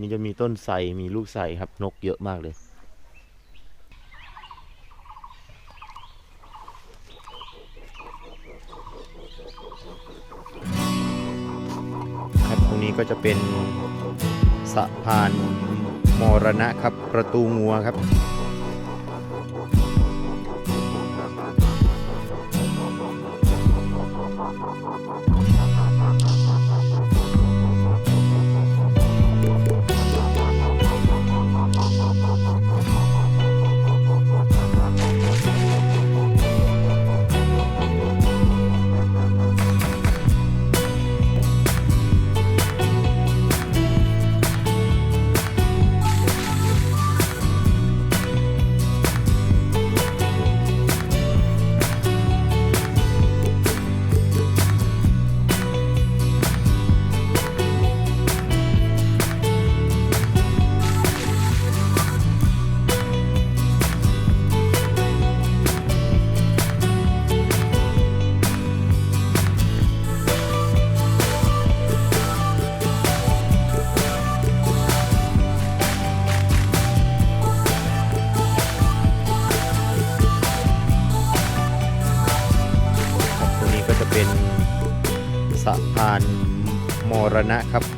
นี่จะมีต้นไทรมีลูกไทรครับนกเยอะมากเลยครับตรงนี้ก็จะเป็นสะพานมรณะครับประตูงัวครับ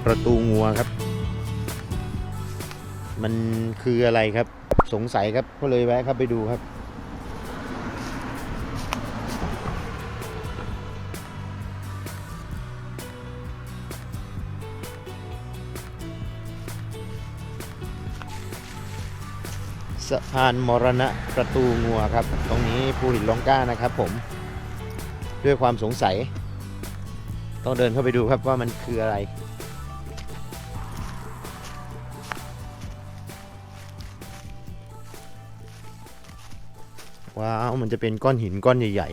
ประตูงัวครับ มันคืออะไรครับ สงสัยครับก็เลยแวะเข้าไปดูครับ สะพานมรณะประตูงัวครับ ตรงนี้ภูหินลองก้านะครับผม ด้วยความสงสัย ต้องเดินเข้าไปดูครับว่ามันคืออะไร ว้าวมันจะเป็นก้อนหินก้อนใหญ่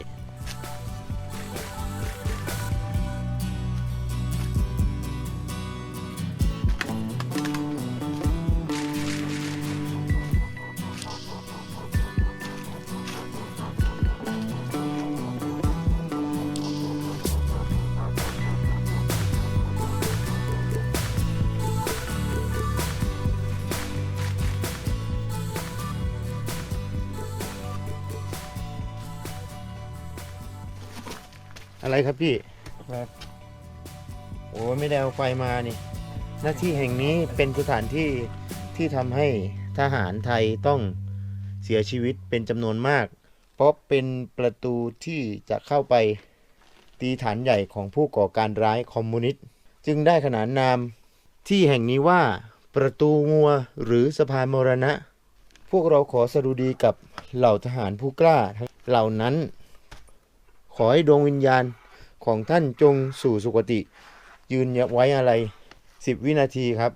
อะไรครับพี่ครับโอ้ไม่ได้เอาไฟมานี่ หน้าที่แห่งนี้เป็นสถานที่ที่ทำให้ทหารไทยต้องเสียชีวิตเป็นจำนวนมาก เพราะเป็นประตูที่จะเข้าไปตีฐานใหญ่ของผู้ก่อการร้ายคอมมิวนิสต์จึงได้ขนานนามที่แห่งนี้ว่าประตูงัวหรือสะพานมรณะ พวกเราขอสดุดีกับเหล่าทหารผู้กล้าเหล่านั้น ขอให้ดวงวิญญาณ ของท่านจงสู่สุคติ ยืนไว้อะไรสิบวินาทีครับ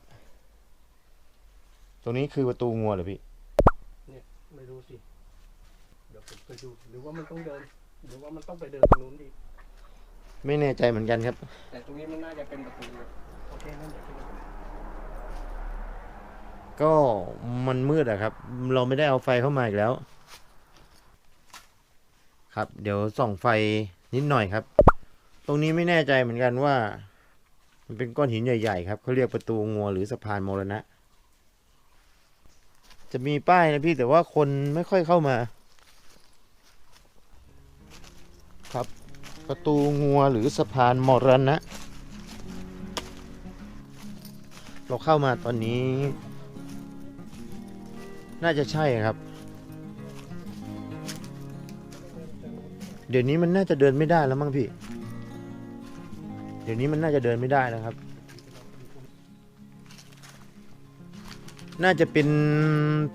ตรงนี้คือประตูงัวเหรอพี่ไม่รู้สิ เดี๋ยวผมไปดู หรือว่ามันต้องเดิน หรือว่ามันต้องไปเดินตรงนู้นดี ไม่แน่ใจเหมือนกันครับ แต่ตรงนี้มันน่าจะเป็นประตูโอเคนั่นเดี๋ยวไปดูก็มันมืดอะครับ เราไม่ได้เอาไฟเข้ามาอีกแล้ว ครับ เดี๋ยวส่องไฟนิดหน่อยครับ ตรงนี้ไม่แน่ใจเหมือนกันว่า มันเป็นก้อนหินใหญ่ ๆ ครับเขาเรียกประตูงัวหรือสะพานมรณะ จะมีป้ายนะพี่แต่ว่าคนไม่ค่อยเข้ามา ครับ ประตูงัวหรือสะพานมรณะ เราเข้ามาตอนนี้ น่าจะใช่ครับเดี๋ยวนี้มันน่าจะเดินไม่ได้แล้วมั้งพี่ เดี๋ยวนี้มันน่าจะเดินไม่ได้แล้วครับ น่าจะเป็น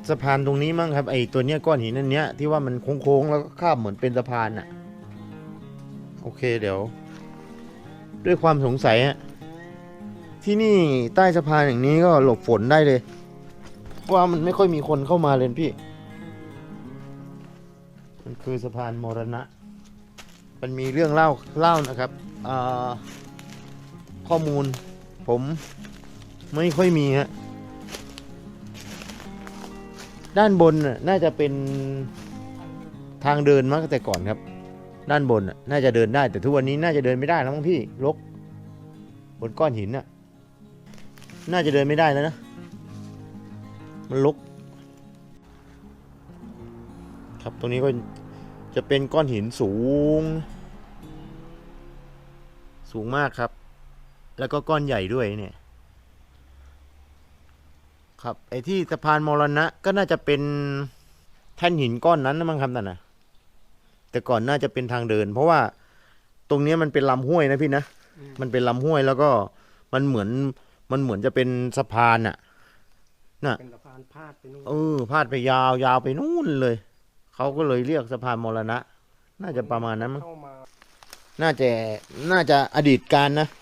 สะพานตรงนี้มั้งครับ ไอตัวเนี้ยก้อนหินนั่นเนี้ยที่ว่ามันโค้งๆแล้วก็ข้ามเหมือนเป็นสะพานอะโอเคเดี๋ยว ด้วยความสงสัยฮะที่นี่ใต้สะพานอย่างนี้ก็หลบฝนได้เลย ว่ามันไม่ค่อยมีคนเข้ามาเลยพี่ มันคือสะพานมรณะ มันมีเรื่องเล่าเล่านะครับอ่า ข้อมูล ผมไม่ค่อยมีฮะด้านบนน่ะน่าจะเป็นทางเดินมาตั้งแต่ก่อนครับ ด้านบนน่ะน่าจะเดินได้แต่ทุกวันนี้น่าจะเดินไม่ได้แล้วมั้งพี่ลก บนก้อนหินน่ะ น่าจะเดินไม่ได้แล้วนะ มันลก ครับตรงนี้ก็จะเป็นก้อนหินสูง สูงมากครับ แล้วก็ก้อนใหญ่ด้วยเนี่ย ครับ ไอ้ที่สะพานมรณะก็น่าจะเป็นแท่นหินก้อนนั้นนะมั้งครับนั่นนะแต่ก่อนน่าจะเป็นทางเดิน เพราะว่าตรงเนี้ยมันเป็นลำห้วยนะพี่นะอืมมันเป็นลำห้วยแล้วก็มันเหมือนมันเหมือนจะเป็นสะพานอะเป็นสะพานพาดไปนู่นเออพาดไปยาวยาวไปนู่นเลยเขาก็เลยเรียกสะพานมรณะ น่าจะประมาณนั้นมั้งเข้ามาน่าจะน่าจะอดีตการนะอ่า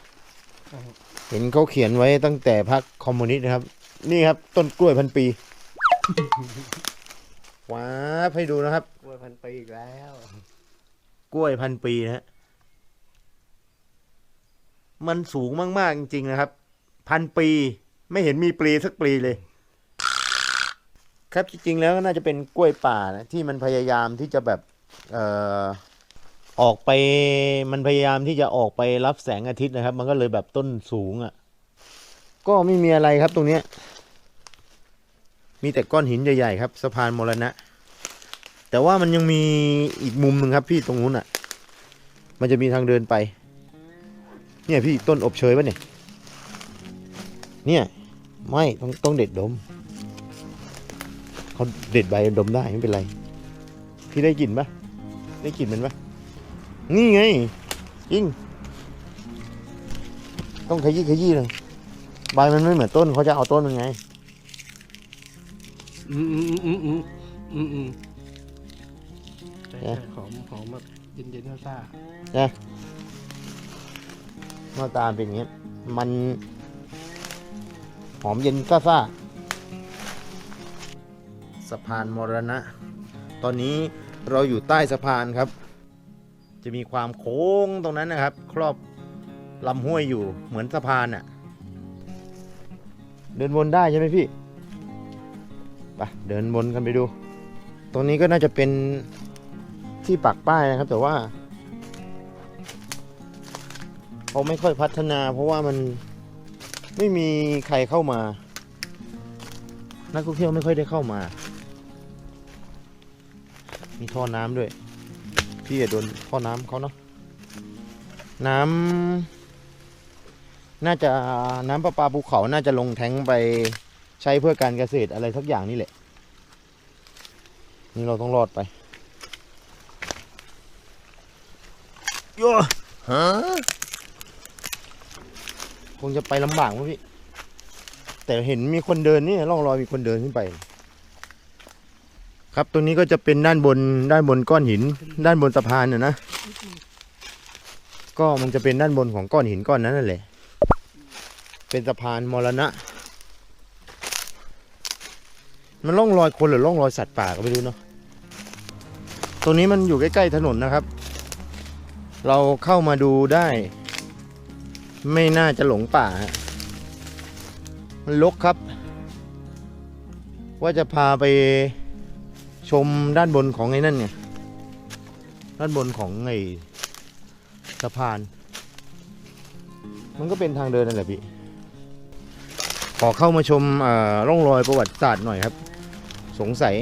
เห็นเขาเขียนไว้ตั้งแต่พรรคคอมมิวนิสต์นะครับ นี่ครับ ต้นกล้วยพันปีว้าบให้ดูนะครับ กล้วยพันปีอีกแล้ว กล้วยพันปีนะฮะมันสูงมาก ๆ จริง ๆ นะครับ พันปีไม่เห็นมีปลีสักปลีเลย ครับจริง ๆ แล้วก็น่าจะเป็นกล้วยป่านะที่มันพยายามที่จะแบบ เอ่อ ออกไปมันพยายามที่จะออกไปรับแสงอาทิตย์นะครับ มันก็เลยแบบต้นสูงอะ่ะ ก็ไม่มีอะไรครับตรงเนี้ย มีแต่ก้อนหินใหญ่ๆครับสะพานมรณะ แต่ว่ามันยังมีอีกมุมหนึ่งครับพี่ตรงนู้นอะ มันจะมีทางเดินไป เนี่ยพี่ต้นอบเชยปะเนี่ย เนี่ย ไม่ต้องต้องเด็ดดมเขาเด็ดใบดมได้ไม่เป็นไร พี่ได้กลิ่นปะได้กลิ่นมันปะ นี่ไงยิ่งต้องขยี้ขยี้เลยใบมันไม่เหมือนต้นเขาจะเอาต้นมันไงอืมอืมอืมอืมอืมอืมใช่เอ๊ะใช่หอมหอมแบบเย็นเย็นๆซ่าหน้าตาเป็นอย่างเงี้ยมันหอมเย็นซ่าซ่าสะพานมรณะ ตอนนี้เราอยู่ใต้สะพานครับ จะมีความโค้งตรงนั้นนะครับ ครอบลำห้วยอยู่เหมือนสะพานอะ่ะ เดินวนได้ใช่ไหมพี่ไปเดินวนกันไปดู ตรงนี้ก็น่าจะเป็นที่ปักป้ายนะครับ แต่ว่าเขาไม่ค่อยพัฒนา เพราะว่ามันไม่มีใครเข้ามา นักท่องเที่ยวไม่ค่อยได้เข้ามา มีท่อน้ำด้วย พี่อย่าโดนท่อน้ำเขาเนาะน้ำน่าจะน้ำประปาภูเขาน่าจะลงแทงไปใช้เพื่อการเกษตรอะไรสักอย่างนี่แหละ นี่เราต้องรอดไปโย่ฮะคงจะไปลำบากมั้งพี่ แต่เห็นมีคนเดินนี่ร่องรอยมีคนเดินขึ้นไป ครับตรงนี้ก็จะเป็นด้านบนด้านบนก้อนหิน ด้านบนสะพานน่ะนะก็มันจะเป็นด้านบนของก้อนหินก้อนนั้นนั่นแหละ เป็นสะพานมรณะ มันร่องรอยคนหรือร่องรอยสัตว์ป่าก็ไม่รู้เนาะตรงนี้มันอยู่ใกล้ๆถนนนะครับ เราเข้ามาดูได้ ไม่น่าจะหลงป่า มันลกครับ ว่าจะพาไป ชมด้านบนของไอ้นั่นไงด้านบนของไอ้สะพาน มันก็เป็นทางเดินนั่นแหละพี่ ขอเข้ามาชมอ่อร่องรอยประวัติศาสตร์หน่อยครับ สงสัย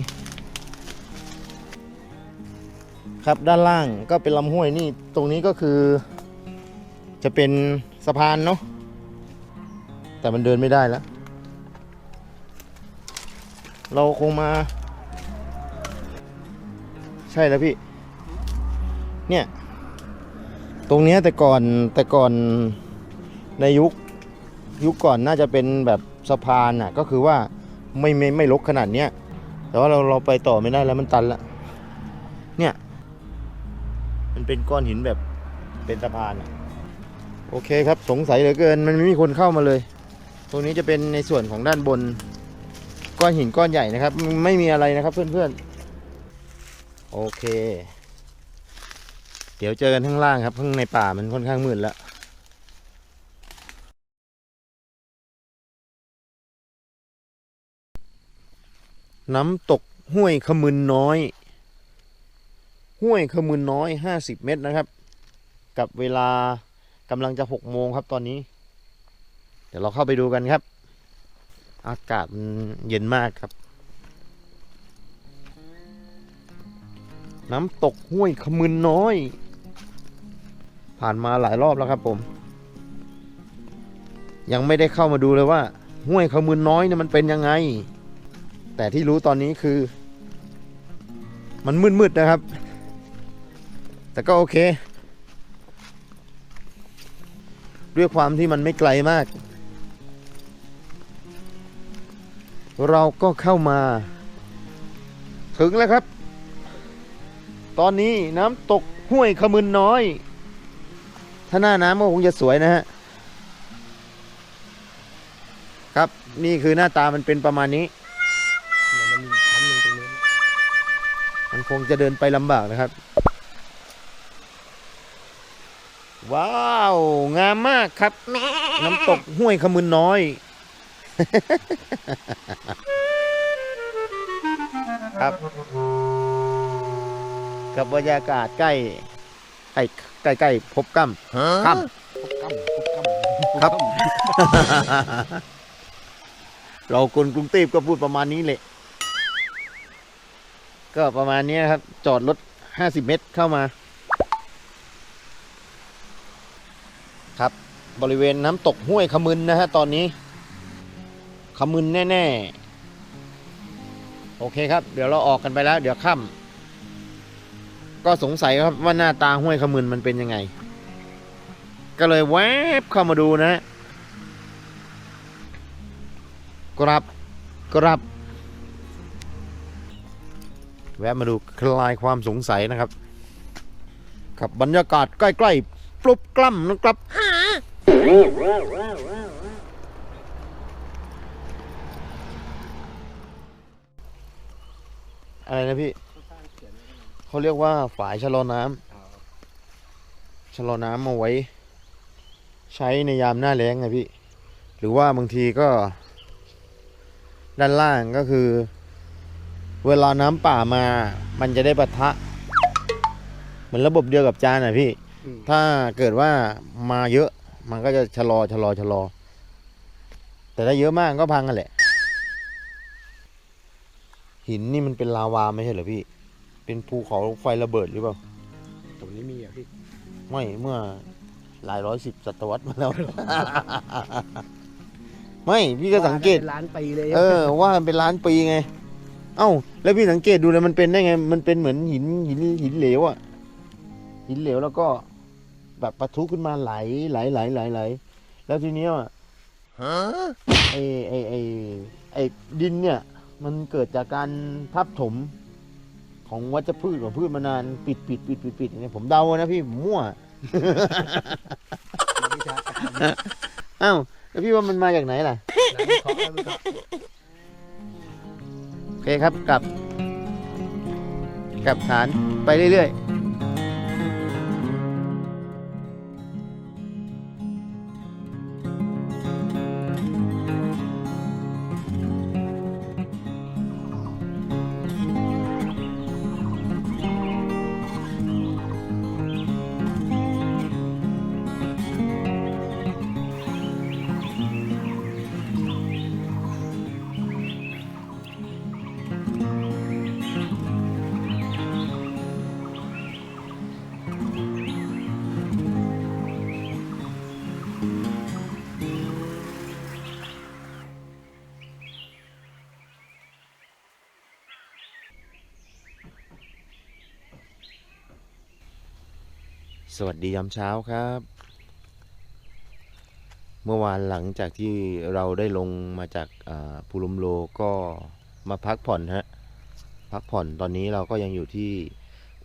ครับด้านล่างก็เป็นลำห้วยนี่ตรงนี้ก็คือ จะเป็นสะพานเนาะแต่มันเดินไม่ได้แล้ว เราคงมา ใช่แล้วพี่ เนี่ย ตรงเนี้ยแต่ก่อนแต่ก่อนในยุคยุคก่อนน่าจะเป็นแบบสะพานน่ะ ก็คือว่าไม่ไม่ไม่ลกขนาดเนี้ยแต่ว่าเราเราไปต่อไม่ได้แล้วมันตันละเนี่ย มันเป็นก้อนหินแบบเป็นสะพานอะ โอเคครับสงสัยเหลือเกิน มันไม่มีคนเข้ามาเลย ตรงนี้จะเป็นในส่วนของด้านบน ก้อนหินก้อนใหญ่นะครับ ไม่มีอะไรนะครับเพื่อนๆ โอเค เดี๋ยวเจอกันข้างล่างครับ ข้างในป่ามันค่อนข้างมืดแล้วน้ำตกห้วยขมึนน้อย ห้วยขมึนน้อย50เมตรนะครับ กับเวลากำลังจะหกโมงครับตอนนี้ เดี๋ยวเราเข้าไปดูกันครับ อากาศมันเย็นมากครับ น้ำตกห้วยขมึนน้อย ผ่านมาหลายรอบแล้วครับผม ยังไม่ได้เข้ามาดูเลยว่า ห้วยขมึนน้อยเนี่ยมันเป็นยังไง แต่ที่รู้ตอนนี้คือ มันมืดๆนะครับ แต่ก็โอเค ด้วยความที่มันไม่ไกลมาก เราก็เข้ามา ถึงแล้วครับ ตอนนี้น้ำตกห้วยขมึนน้อย ถ้าหน้าน้ำก็คงจะสวยนะฮะ ครับนี่คือหน้าตามันเป็นประมาณนี้ มันมีชั้นหนึ่งตรงนี้มันคงจะเดินไปลำบากนะครับ ว้าว งามมากครับ น้ำตกห้วยขมึนน้อยครับ กับบรรยากาศใกล้ใกล้ใกล้ใกล้พบกั้มค่ำพบกั้มพบกั้มครับ เราคนกรุงเทพก็พูดประมาณนี้เลยก็ประมาณนี้ครับ จอดรถ50เมตรเข้ามา ครับ บริเวณน้ำตกห้วยขมึนนะฮะตอนนี้ ขมึนแน่ ๆ โอเคครับ เดี๋ยวเราออกกันไปแล้ว เดี๋ยวค่ำ ก็สงสัยครับว่าหน้าตาห้วยขมึนมันเป็นยังไง ก็เลยแวบเข้ามาดูนะกรับกรับ แวะมาดูคลายความสงสัยนะครับ กับบรรยากาศใกล้ๆปลุบกล้ำนะครับอะไรนะพี่ เขาเรียกว่าฝายชะลอน้ำชะลอน้ำเอาไว้ ใช้ในยามหน้าแล้งไงพี่ หรือว่าบางทีก็ ด้านล่างก็คือ เวลาน้ำป่ามา มันจะได้ปะทะ เหมือนระบบเดียวกับจานอะพี่อืมถ้าเกิดว่ามาเยอะ มันก็จะชะลอชะลอชะลอ แต่ถ้าเยอะมากก็พังกันแหละ หินนี่มันเป็นลาวาไม่ใช่เหรอพี่ เป็นภูเขาไฟระเบิดหรือเปล่าตรงนี้มีอะพี่ ไม่เมื่อหลายร้อยสิบศตวรรษมาแล้ว ไม่พี่ก็สังเกต ว่ากันป็นล้านปีเลยเออ ว่ามันเป็นล้านปีไง เอ้า แล้วพี่สังเกตดูเลยมันเป็นได้ไง มันเป็นเหมือนหินหินหินเหลวอะหินเหลวแล้วก็ แบบปะทุขึ้นมาไหลไหลไหลไหลไหลแล้วทีเนี้ยไอไอไอไอดินเนี่ย มันเกิดจากการทับถม ของวัชพืชของพืชมานานปิดปิดปิดปิดปิดเนี่ยผมเดานะพี่ผมมั่วเอ้าแล้วพี่ว่ามันมาจากไหนล่ะขอให้มันครับโอเคครับกลับ กลับฐานไปเรื่อยๆ สดียามเช้าครับ เมื่อวานหลังจากที่เราได้ลงมาจากภูลมโลก็มาพักผ่อนฮะ พักผ่อนตอนนี้เราก็ยังอยู่ที่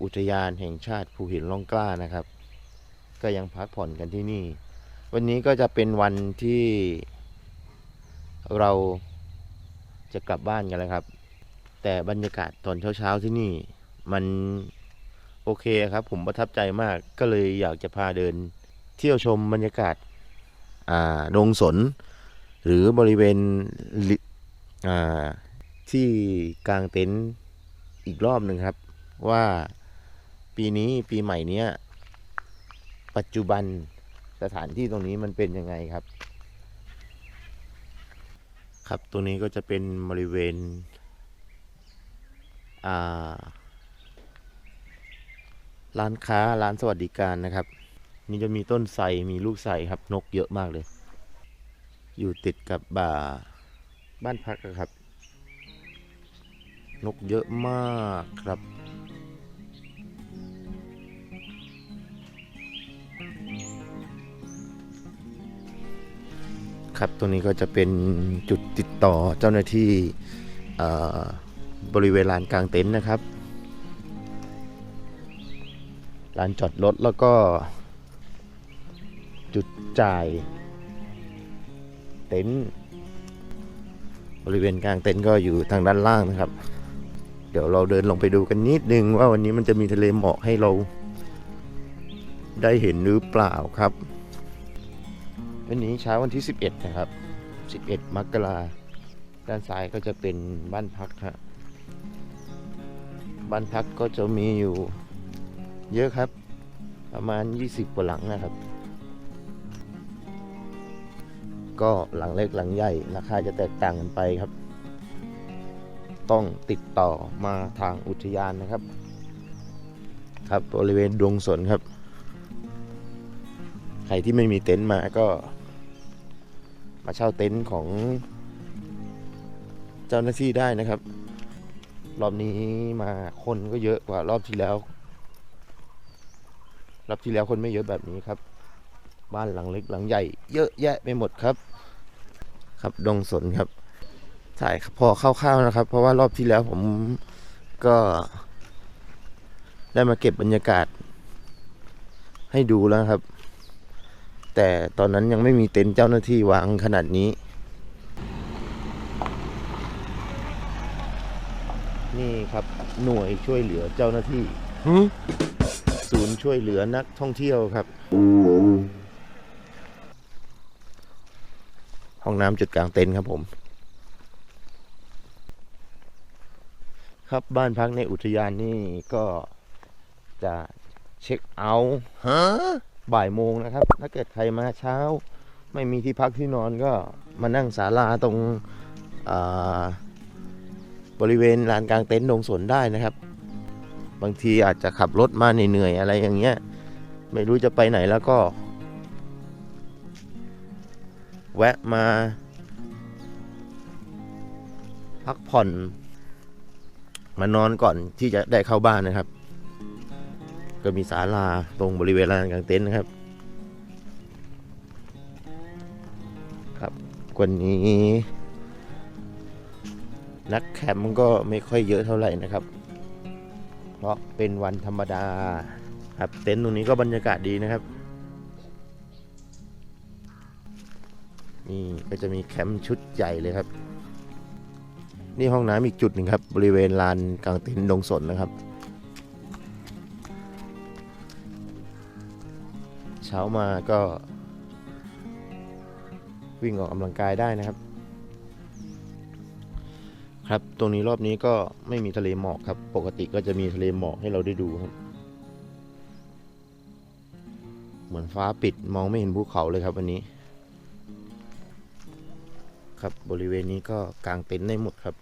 อุทยานแห่งชาติภูหินร่องกล้านะครับ ก็ยังพักผ่อนกันที่นี่ วันนี้ก็จะเป็นวันที่เราจะกลับบ้านกันแล้วครับ แต่บรรยากาศตอนเช้าๆที่นี่มัน โอเคครับ ผมประทับใจมากก็เลยอยากจะพาเดิน เที่ยวชมบรรยากาศอ่าโรงสน หรือบริเวณอ่าที่กลางเต็นท์อีกรอบหนึ่งครับ ว่าปีนี้ปีใหม่เนี้ย ปัจจุบันสถานที่ตรงนี้มันเป็นยังไงครับ ครับตรงนี้ก็จะเป็นบริเวณอ่า ร้านค้าร้านสวัสดิการนะครับ นี่จะมีต้นไทรมีลูกไทรครับนกเยอะมากเลย อยู่ติดกับบ่าบ้านพักอะครับ นกเยอะมากครับครับตรงนี้ก็จะเป็นจุดติดต่อเจ้าหน้าที่บริเวณลานกลางเต็นท์นะครับ ลานจอดรถแล้วก็จุดจ่าย เต็นท์บริเวณกลางเต็นท์ก็อยู่ทางด้านล่างนะครับ เดี๋ยวเราเดินลงไปดูกันนิดนึง ว่าวันนี้มันจะมีทะเลหมอกให้เรา ได้เห็นหรือเปล่าครับ วันนี้เช้าวันที่ 11 นะครับ 11 มกราด้านซ้ายก็จะเป็นบ้านพักฮะบ้านพักก็จะมีอยู่ เยอะครับ ประมาณ 20กว่าหลังนะครับ ก็หลังเล็กหลังใหญ่ราคาจะแตกต่างกันไปครับ ต้องติดต่อมาทางอุทยานนะครับ ครับบริเวณดวงสนครับ ใครที่ไม่มีเต็นท์มาก็ มาเช่าเต็นท์ของเจ้าหน้าที่ได้นะครับ รอบนี้มาคนก็เยอะกว่ารอบที่แล้ว รอบที่แล้วคนไม่เยอะแบบนี้ครับ บ้านหลังเล็กหลังใหญ่ เยอะแยะไปหมดครับ ครับดงสนครับถ่ายพอคร่าวๆนะครับ เพราะว่ารอบที่แล้วผมก็ ได้มาเก็บบรรยากาศ ให้ดูแล้วครับ แต่ตอนนั้นยังไม่มีเต็นท์เจ้าหน้าที่วางขนาดนี้ นี่ครับหน่วยช่วยเหลือเจ้าหน้าที่ ศูนย์ช่วยเหลือนักท่องเที่ยวครับ ห้องน้ำจุดกลางเต็นท์ครับผม ครับบ้านพักในอุทยานนี่ก็จะเช็คเอาท์บ่ายโมงนะครับ ถ้าเกิดใครมาเช้า ไม่มีที่พักที่นอนก็มานั่งศาลาตรงบริเวณลานกลางเต็นท์ดงสนได้นะครับ บางทีอาจจะขับรถมาเหนื่อยๆอะไรอย่างเงี้ย ไม่รู้จะไปไหนแล้วก็ แวะมา พักผ่อน มานอนก่อนที่จะได้เข้าบ้านนะครับ ก็มีศาลาตรงบริเวณลานกลางเต็นท์นะครับ ครับวันนี้นักแคมป์ก็ไม่ค่อยเยอะเท่าไหร่นะครับ เพราะเป็นวันธรรมดาครับเต็นท์ตรงนี้ก็บรรยากาศดีนะครับนี่ก็จะมีแคมป์ชุดใหญ่เลยครับ นี่ห้องน้ำอีกจุดหนึ่งครับ บริเวณลานกลางเต็นท์ดงสนนะครับ เช้ามาก็วิ่งออกกำลังกายได้นะครับ ครับ ตรงนี้รอบนี้ก็ไม่มีทะเลหมอกครับ ปกติก็จะมีทะเลหมอกให้เราได้ดูครับ เหมือนฟ้าปิดมองไม่เห็นภูเขาเลยครับวันนี้ ครับบริเวณนี้ก็กางเต็นท์ได้หมดครับ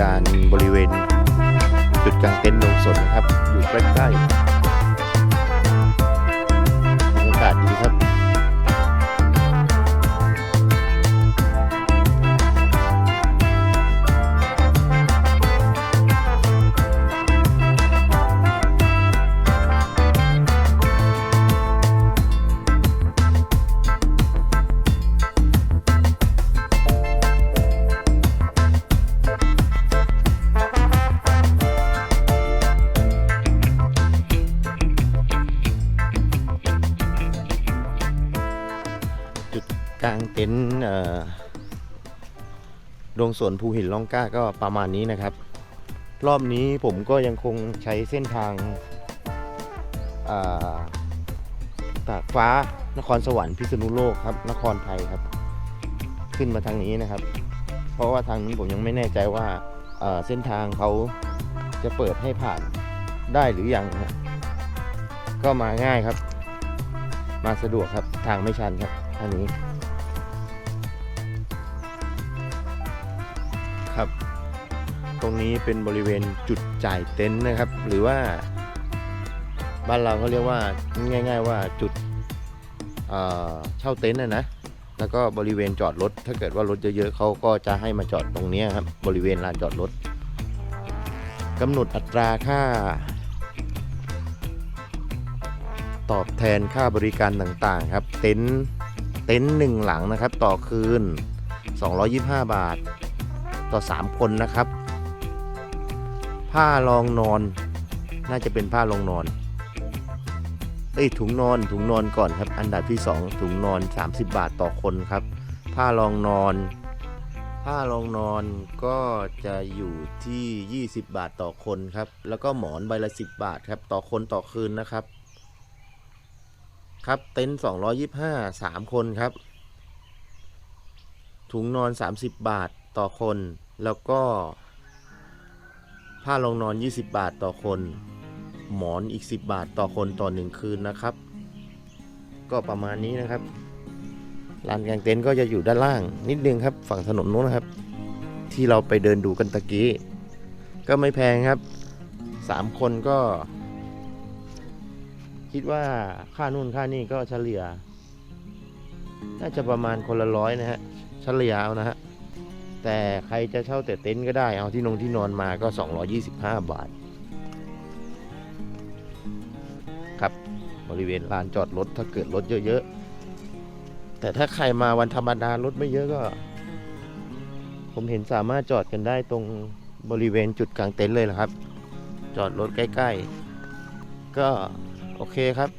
การบริเวณ จุดกลางเต็นท์ลงสนนะครับ อยู่ใกล้ๆ ดงสวนภูหินล่องกล้าก็ประมาณนี้นะครับ รอบนี้ผมก็ยังคงใช้เส้นทางอ่าตากฟ้านครสวรรค์พิษณุโลกครับ นครไทยครับ ขึ้นมาทางนี้นะครับ เพราะว่าทางนี้ผมยังไม่แน่ใจว่าเส้นทางเขาจะเปิดให้ผ่านได้หรือยังฮะก็มาง่ายครับ มาสะดวกครับทางไม่ชันครับอันนี้ ตรงนี้เป็นบริเวณจุดจ่ายเต็นท์นะครับ หรือว่า บ้านเราเขาเรียกว่าง่าย ๆ ว่าจุดเเช่าเต็นท์นะนะแล้วก็บริเวณจอดรถ ถ้าเกิดว่ารถเยอะๆเขาก็จะให้มาจอดตรงนี้ครับบริเวณลานจอดรถกำหนดอัตราค่า ตอบแทนค่าบริการต่างๆครับ เต็นท์เต็นท์หนึ่งหลังนะครับ ต่อคืน 225 บาท ต่อ 3 คนนะครับ ผ้ารองนอน น่าจะเป็นผ้ารองนอนเอ้ยถุงนอนถุงนอนก่อนครับ อันดับที่ 2 ถุงนอน 30 บาทต่อคนครับ ผ้ารองนอน ผ้ารองนอนก็จะอยู่ที่ 20 บาทต่อคนครับ แล้วก็หมอนใบละ 10 บาทครับ ต่อคนต่อคืนนะครับ ครับเต็นท์225 3 คนครับ ถุงนอน 30 บาทต่อคน แล้วก็ ผ้ารองนอน 20 บาทต่อคน หมอนอีก 10 บาทต่อคนต่อ1คืนนะครับ ก็ประมาณนี้นะครับลานกางเต็นท์ก็จะอยู่ด้านล่าง นิดนึงครับ ฝั่งถนนนู้นนะครับ ที่เราไปเดินดูกันตะกี้ ก็ไม่แพงครับ 3 คนก็ คิดว่าค่านู่นค่านี่ก็เฉลี่ย น่าจะประมาณคนละร้อยนะฮะเฉลี่ยเอานะฮะ แต่ใครจะเช่าแต่เต็นท์ก็ได้ เอาที่นงที่นอนมาก็ 225 บาท ครับบริเวณลานจอดรถถ้าเกิดรถเยอะๆ แต่ถ้าใครมาวันธรรมดารถไม่เยอะก็ ผมเห็นสามารถจอดกันได้ตรงบริเวณจุดกลางเต็นท์เลยนะครับ จอดรถใกล้ๆ ก็โอเคครับ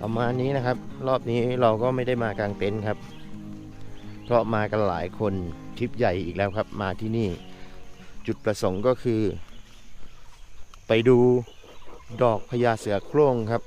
ประมาณนี้นะครับ รอบนี้เราก็ไม่ได้มากางเต็นท์ครับ เพราะมากันหลายคนทริปใหญ่อีกแล้วครับมาที่นี่ จุดประสงค์ก็คือ ไปดูดอกพญาเสือโคร่งครับ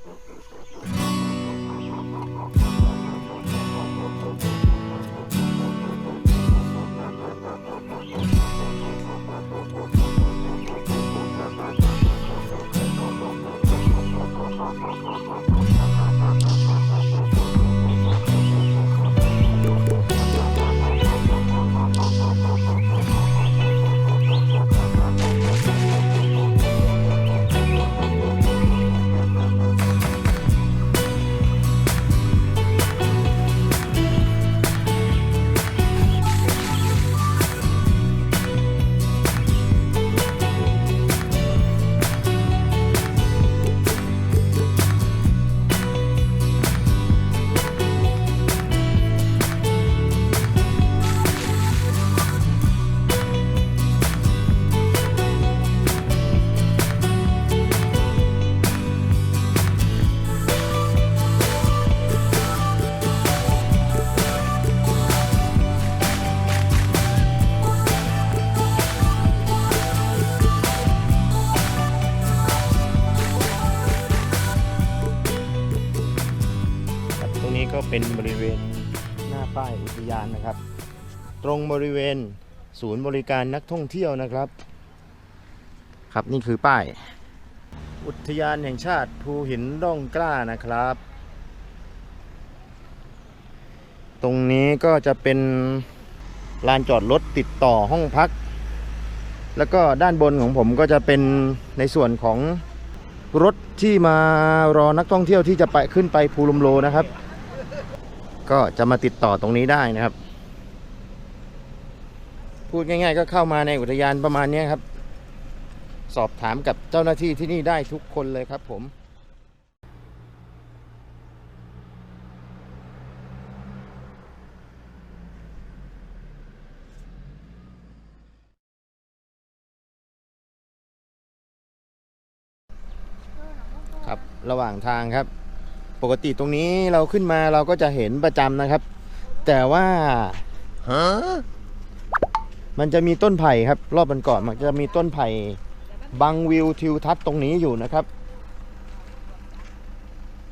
เป็นบริเวณหน้าป้ายอุทยานนะครับ ตรงบริเวณศูนย์บริการนักท่องเที่ยวนะครับ ครับนี่คือป้าย อุทยานแห่งชาติภูหินร่องกล้านะครับ ตรงนี้ก็จะเป็นลานจอดรถติดต่อห้องพัก แล้วก็ด้านบนของผมก็จะเป็นในส่วนของรถที่มารอนักท่องเที่ยวที่จะไปขึ้นไปภูลมโลนะครับ ก็จะมาติดต่อตรงนี้ได้นะครับ พูดง่าย ๆ ก็เข้ามาในอุทยานประมาณนี้ครับ สอบถามกับเจ้าหน้าที่ที่นี่ได้ทุกคนเลยครับผมครับระหว่างทางครับ ปกติตรงนี้เราขึ้นมาเราก็จะเห็นประจำนะครับ แต่ว่าฮะมันจะมีต้นไผ่ครับ รอบมันก่อนมันจะมีต้นไผ่บังวิวทิวทัศน์ตรงนี้อยู่นะครับ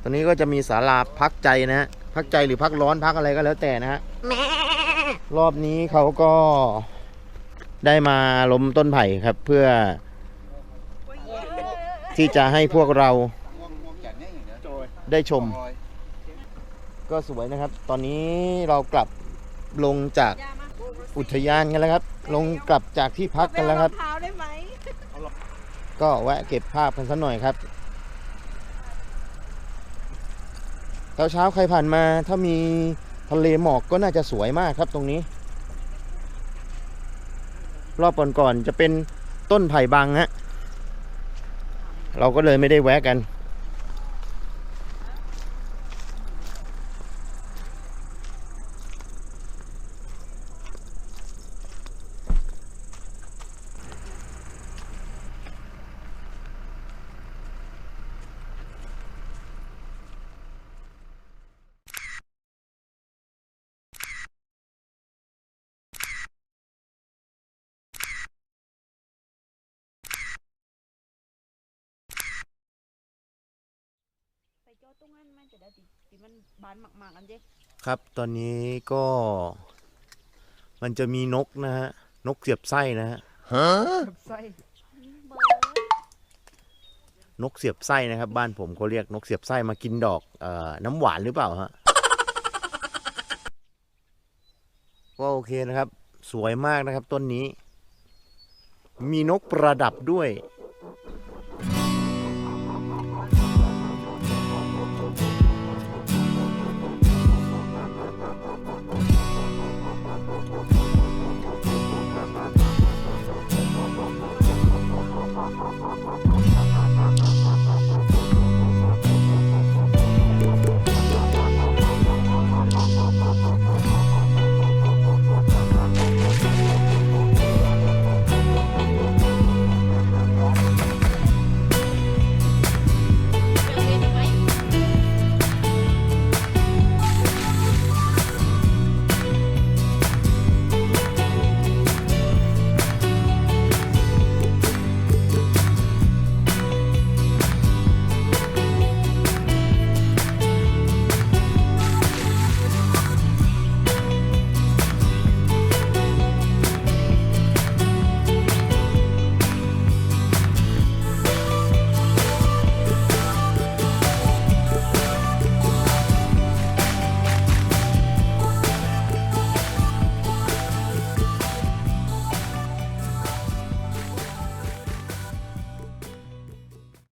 ตรงนี้ก็จะมีศาลาพักใจนะฮะพักใจหรือพักร้อนพักอะไรก็แล้วแต่นะฮะรอบนี้เขาก็ได้มาล้มต้นไผ่ครับเพื่อที่จะให้พวกเรา ได้ชม ก็สวยนะครับ ตอนนี้เรากลับลงจากอุทยานกันแล้วครับ ลงกลับจากที่พักกันแล้วครับมะพร้าวได้ไหมก็แวะเก็บภาพกันสักหน่อยครับเช้าเช้าๆใครผ่านมาถ้ามีทะเลหมอกก็น่าจะสวยมากครับตรงนี้ รอบก่อนๆจะเป็นต้นไผ่บังฮะเราก็เลยไม่ได้แวะกัน ไปโจ้ตุ้งอันมันจะได้ติติมันบานหมากๆกันเจ๊ ครับตอนนี้ก็ มันจะมีนกนะฮะ นกเสียบไส้นะฮะใส่นกเสียบไส้นะครับ บ้านผมเขาเรียกนกเสียบไส้มากินดอกเออน้ำหวานหรือเปล่าฮะก็โอเคนะครับ สวยมากนะครับต้นนี้ มีนกประดับด้วย